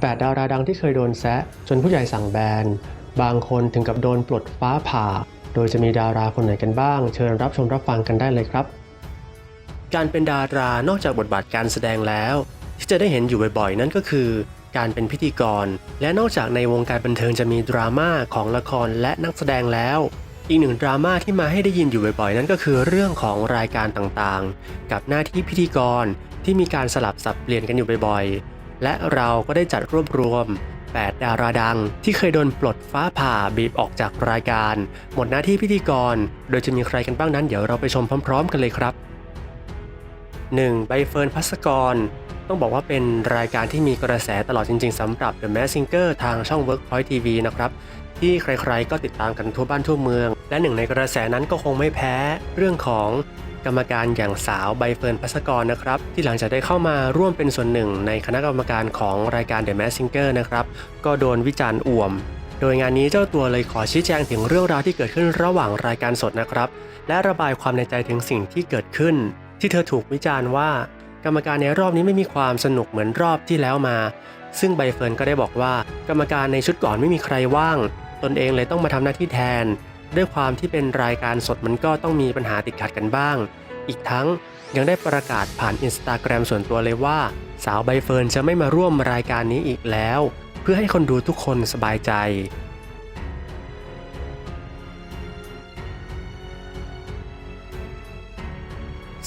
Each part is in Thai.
8 ดาราดังที่เคยโดนแซะจนผู้ใหญ่สั่งแบน บางคนถึงกับโดนปลดฟ้าผ่า โดยจะมีดาราคนไหนกันบ้าง เชิญรับชมรับฟังกันได้เลยครับ การเป็นดารานอกจากบทบาทการแสดงแล้ว ที่จะได้เห็นอยู่บ่อยๆ นั่นก็คือ การเป็นพิธีกร และนอกจากในวงการบันเทิงจะมีดราม่าของละครและนักแสดงแล้วอีกหนึ่งดราม่าที่มาให้ได้ยินอยู่บ่อยๆ นั่นก็คือเรื่องของรายการต่างๆ กับหน้าที่พิธีกรที่มีการสลับสับเปลี่ยนกันอยู่บ่อยๆ และเราก็ได้จัดรวบรวม 8 ดาราดัง ที่เคยโดนปลดฟ้าผ่าบีบออกจากรายการ หมดหน้าที่พิธีกร โดยจะมีใครกันบ้างนั้นเดี๋ยวเราไปชมพร้อม ๆ กันเลยครับ 1. ใบเฟิร์นพัสกร ต้องบอกว่าเป็นรายการที่มีกระแสตลอดจริง ๆสำหรับ The Mask Singer ทางช่อง Workpoint TV นะครับที่ใครๆก็ติดตามกันทั่วบ้านทั่วเมือง และหนึ่งในกระแสนั้นก็คงไม่แพ้ เรื่องของ กรรมการอย่างสาวใบเฟิร์นพัสกรนะครับ ที่หลังจากได้เข้ามาร่วมเป็นส่วนหนึ่ง ในคณะกรรมการของรายการ The Mask Singer นะครับ ก็โดนวิจารณ์อ่วม โดยงานนี้เจ้าตัวเลยขอชี้แจงถึงเรื่องราวที่เกิดขึ้นระหว่างรายการสดนะครับ และระบายความในใจถึงสิ่งที่เกิดขึ้น ที่เธอถูกวิจารณ์ว่า กรรมการในรอบนี้ไม่มีความสนุกเหมือนรอบที่แล้วมา ซึ่งใบเฟิร์นก็ได้บอกว่า กรรมการในชุดก่อนไม่มีใครว่าง ตนเองเลยต้องมาทำหน้าที่แทน ด้วยความที่เป็นรายการสดมันก็ต้องมีปัญหาติดขัดกันบ้าง อีกทั้งยังได้ประกาศผ่านอินสตาแกรมส่วนตัวเลยว่า สาวใบเฟิร์นจะไม่มาร่วมรายการนี้อีกแล้ว เพื่อให้คนดูทุกคนสบายใจ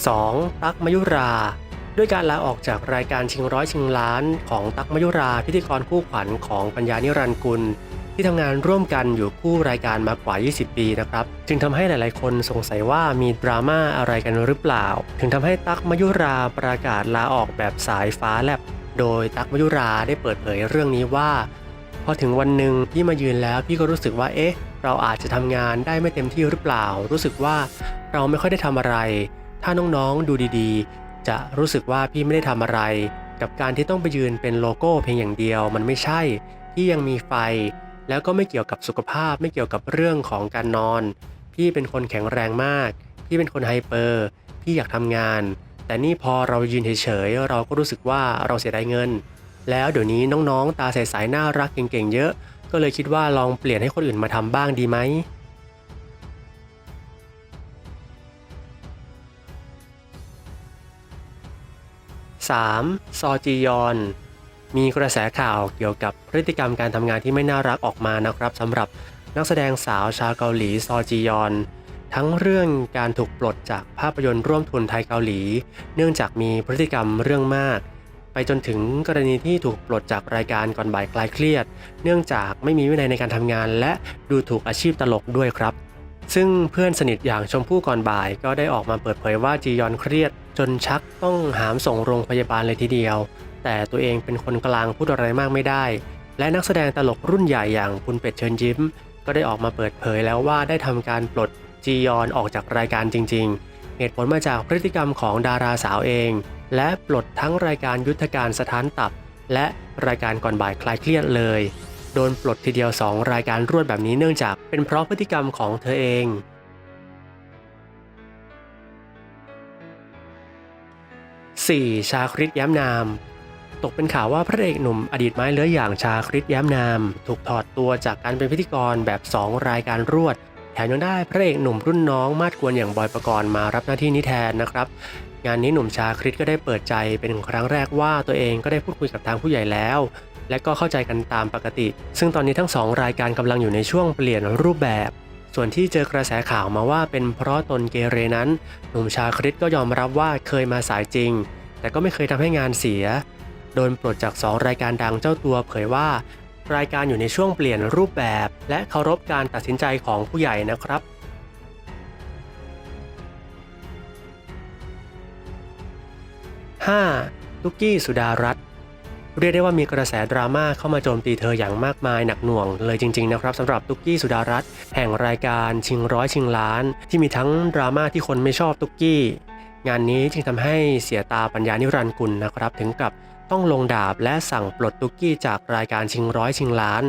2. ตั๊กมยุรา ด้วยการลาออกจากรายการชิงร้อยชิงล้านของตั๊กมยุราพิธีกรคู่ขวัญของปัญญานิรันกุล ที่ทำงานร่วมกันอยู่คู่รายการมากว่า 20 ปีนะครับ จึงทำให้หลาย ๆ คนสงสัยว่ามีดราม่าอะไรกันหรือเปล่า ถึงทำให้ตั๊กมยุราประกาศลาออกแบบสายฟ้าแลบ โดยตั๊กมยุราได้เปิดเผยเรื่องนี้ว่า พอถึงวันหนึ่งพี่มายืนแล้วพี่ก็รู้สึกว่าเอ๊ะ เราอาจจะทำงานได้ไม่เต็มที่หรือเปล่า รู้สึกว่าเราไม่ค่อยได้ทำอะไร ถ้าน้องๆดูดีๆ จะรู้สึกว่าพี่ไม่ได้ทำอะไร กับการที่ต้องไปยืนเป็นโลโก้เพียงอย่างเดียวมันไม่ใช่พี่ยังมีไฟ แล้วก็ไม่เกี่ยวกับสุขภาพ ไม่เกี่ยวกับเรื่องของการนอน พี่เป็นคนแข็งแรงมาก พี่เป็นคนไฮเปอร์ พี่อยากทำงาน แต่นี่พอเรายืนเฉยๆ เราก็รู้สึกว่าเราเสียดายเงิน แล้วเดี๋ยวนี้น้องๆ ตาใสๆน่ารักเก่งๆ เยอะ ก็เลยคิดว่าลองเปลี่ยนให้คนอื่นมาทำบ้างดีไหม 3. ซอจียอน มีกระแสข่าวเกี่ยวกับพฤติกรรมการทำงานที่ไม่น่ารักออกมานะครับสำหรับนักแสดงสาวชาวเกาหลีซอจียอน ทั้งเรื่องการถูกปลดจากภาพยนตร์ร่วมทุนไทยเกาหลี เนื่องจากมีพฤติกรรมเรื่องมาก ไปจนถึงกรณีที่ถูกปลดจากรายการก่อนบ่ายคลายเครียด เนื่องจากไม่มีวินัยในการทำงาน และดูถูกอาชีพตลกด้วยครับ ซึ่งเพื่อนสนิทอย่างชมพู่ก่อนบ่าย ก็ได้ออกมาเปิดเผยว่าจียอนเครียด จนชักต้องหามส่งโรงพยาบาลเลยทีเดียว แต่ตัวเองเป็นคนกลางพูดอะไรมากไม่ได้ และนักแสดงตลกรุ่นใหญ่อย่างคุณเป็ดเชิญยิ้ม ก็ได้ออกมาเปิดเผยแล้วว่าได้ทำการปลดจียอนออกจากรายการจริง ๆ เหตุผลมาจากพฤติกรรมของดาราสาวเอง และปลดทั้งรายการยุทธการสถานตับ และรายการก่อนบ่ายคลายเครียดเลย โดนปลดทีเดียว 2 รายการรวดแบบนี้เนื่องจากเป็นเพราะพฤติกรรมของเธอเอง 4. ชาคริตย้มนาม ตกเป็นข่าวว่าพระเอกหนุ่มอดีตไม้เลื้อยอย่างชาคริตแย้มนาม ถูกถอดตัวจากการเป็นพิธีกรแบบ 2 รายการรวด แถมยังได้พระเอกหนุ่มรุ่นน้องมาดกวนอย่างบอยประกรณ์มารับหน้าที่นี้แทนนะครับ งานนี้หนุ่มชาคริตก็ได้เปิดใจเป็นครั้งแรกว่าตัวเองก็ได้พูดคุยกับทางผู้ใหญ่แล้ว และก็เข้าใจกันตามปกติ ซึ่งตอนนี้ทั้งสองรายการกำลังอยู่ในช่วงเปลี่ยนรูปแบบส่วนที่เจอกระแสข่าวมาว่าเป็นเพราะตนเกเรนั้น หนุ่มชาคริตก็ยอมรับว่าเคยมาสายจริง แต่ก็ไม่เคยทำให้งานเสีย โดนปลดจาก 2 รายการดังเจ้าตัวเผยว่า รายการอยู่ในช่วงเปลี่ยนรูปแบบ และเคารพการตัดสินใจของผู้ใหญ่นะครับ 5. ตุกกี้สุดารัตน์เรียกได้ว่ามีกระแสดราม่าเข้ามาโจมตีเธออย่างมากมายหนักหน่วงเลยจริงๆนะครับสำหรับตุกกี้สุดารัตน์แห่งรายการชิงร้อยชิงล้าน ที่มีทั้งดราม่าที่คนไม่ชอบตุกกี้ งานนี้จึงทำให้เสียตาปัญญานิรันดร์กุลนะครับ ถึงกับ ต้องลงดาบและสั่งปลดตุกกี้จากรายการชิงร้อยชิงล้าน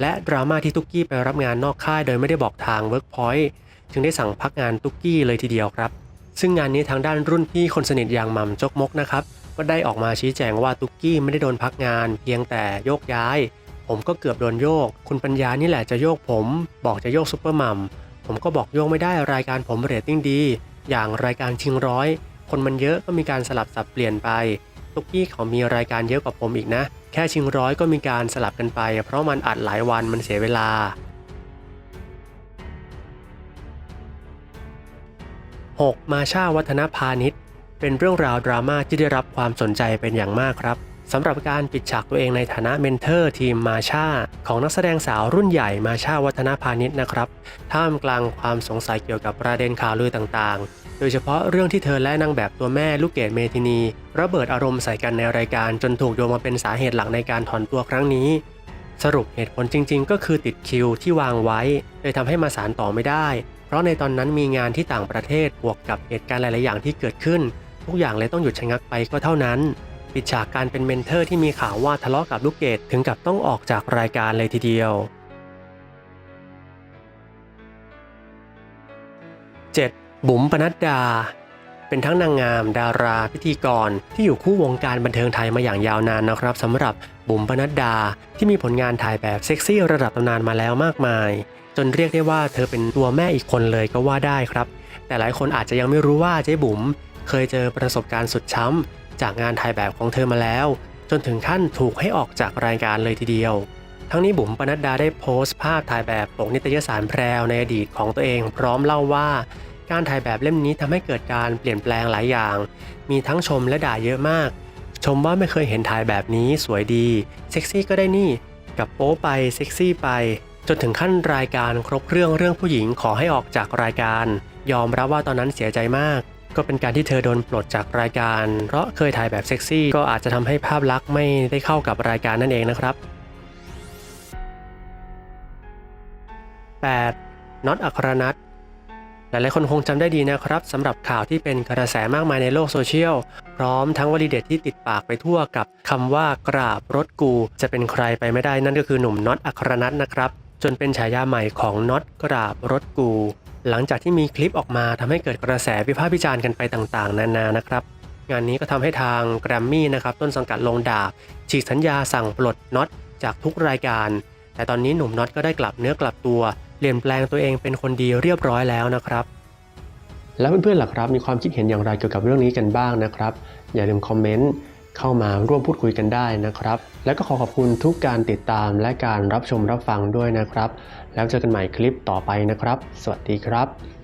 และดราม่าที่ตุกกี้ไปรับงานนอกค่ายโดยไม่ได้บอกทาง Workpoint จึงได้สั่งพักงานตุกกี้เลยทีเดียวครับ ซึ่งงานนี้ทางด้านรุ่นพี่คนสนิทอย่างหม่ำจกมกนะครับก็ได้ออกมาชี้แจงว่าตุกกี้ไม่ได้โดนพักงาน เพียงแต่โยกย้าย ผมก็เกือบโดนโยก คุณปัญญานี่แหละจะโยกผม บอกจะโยกซุปเปอร์มัมผมก็บอกโยกไม่ได้รายการผมเรตติ้งดี อย่างรายการชิงร้อย คนมันเยอะก็มีการสลับสับเปลี่ยนไป ตุกกี้เขามีรายการเยอะกว่าผมอีกนะ แค่ชิงร้อยก็มีการสลับกันไป เพราะมันอัดหลายวันมันเสียเวลา 6. มาชาวัฒนพาณิชย์ เป็นเรื่องราวดราม่าที่ได้รับความสนใจเป็นอย่างมากครับ สำหรับการปิดฉากตัวเองในฐานะเมนเทอร์ทีมมาชาของนักแสดงสาวรุ่นใหญ่มาชาวัฒนาพาณิชย์นะครับ ท่ามกลางความสงสัยเกี่ยวกับประเด็นข่าวลือต่างๆ โดยเฉพาะเรื่องที่เธอและนางแบบตัวแม่ลูกเกดเมทินี ระเบิดอารมณ์ใส่กันในรายการจนถูกโยงมาเป็นสาเหตุหลักในการถอนตัวครั้งนี้ สรุปเหตุผลจริง ๆ ก็คือติดคิวที่วางไว้เลยทำให้มาสารต่อไม่ได้ เพราะในตอนนั้นมีงานที่ต่างประเทศบวกกับเหตุการณ์หลายๆอย่างที่เกิดขึ้น ทุกอย่างเลยต้องหยุดชะงักไปก็เท่านั้น ปิดฉากการเป็นเมนเทอร์ที่มีข่าวว่าทะเลาะกับลูกเกดถึงกับต้องออกจากรายการเลยทีเดียว 7. บุ๋มปนัดดา เป็นทั้งนางงาม ดาราพิธีกร ที่อยู่คู่วงการบันเทิงไทยมาอย่างยาวนานนะครับสำหรับบุ๋มปนัดดา ที่มีผลงานถ่ายแบบเซ็กซี่ระดับตำนานมาแล้วมากมาย จนเรียกได้ว่าเธอเป็นตัวแม่อีกคนเลยก็ว่าได้ครับ แต่หลายคนอาจจะยังไม่รู้ว่าเจ๊บุ๋มเคยเจอประสบการณ์สุดช้ำ จากงานถ่ายแบบของเธอมาแล้ว จนถึงขั้นถูกให้ออกจากรายการเลยทีเดียว ทั้งนี้บุ๋มปนัดดาได้โพสต์ภาพถ่ายแบบปกนิตยสารแพรวในอดีตของตัวเอง พร้อมเล่าว่า การถ่ายแบบเล่มนี้ทำให้เกิดการเปลี่ยนแปลงหลายอย่าง มีทั้งชมและด่าเยอะมาก ชมว่าไม่เคยเห็นถ่ายแบบนี้สวยดีเซ็กซี่ก็ได้นี่กับโป๊ไปเซ็กซี่ไปจนถึงขั้นรายการครบเครื่องเรื่องผู้หญิงขอให้ออกจากรายการ ยอมรับว่าตอนนั้นเสียใจมาก ก็เป็นการที่เธอโดนปลดจากรายการ เพราะเคยถ่ายแบบเซ็กซี่ก็อาจจะทำให้ภาพลักษณ์ไม่ได้เข้ากับรายการนั่นเองนะครับ 8. น็อตอัครนัทหลายๆคนคงจำได้ดีนะครับสำหรับข่าวที่เป็นกระแสมากมายในโลกโซเชียล พร้อมทั้งวลีเด็ดที่ติดปากไปทั่วกับคำว่ากราบรถกู จะเป็นใครไปไม่ได้นั่นก็คือหนุ่มน็อตอัครนัทนะครับ จนเป็นฉายาใหม่ของน็อตกราบรถกู หลังจากที่มีคลิปออกมาทำให้เกิดกระแสวิพากษ์วิจารณ์กันไปต่างๆ นานานะครับ งานนี้ก็ทำให้ทางแกรมมี่นะครับต้นสังกัดลงดาบฉีกสัญญาสั่งปลดน็อตจากทุกรายการ แต่ตอนนี้หนุ่มน็อตก็ได้กลับเนื้อกลับตัวเปลี่ยนแปลงตัวเองเป็นคนดีเรียบร้อยแล้วนะครับ แล้วเพื่อนๆล่ะครับมีความคิดเห็นอย่างไรเกี่ยวกับเรื่องนี้กันบ้างนะครับ อย่าลืมคอมเมนต์ เข้ามาร่วมพูดคุยกันได้นะครับ แล้วก็ขอขอบคุณทุกการติดตามและการรับชมรับฟังด้วยนะครับ แล้วเจอกันใหม่คลิปต่อไปนะครับ สวัสดีครับ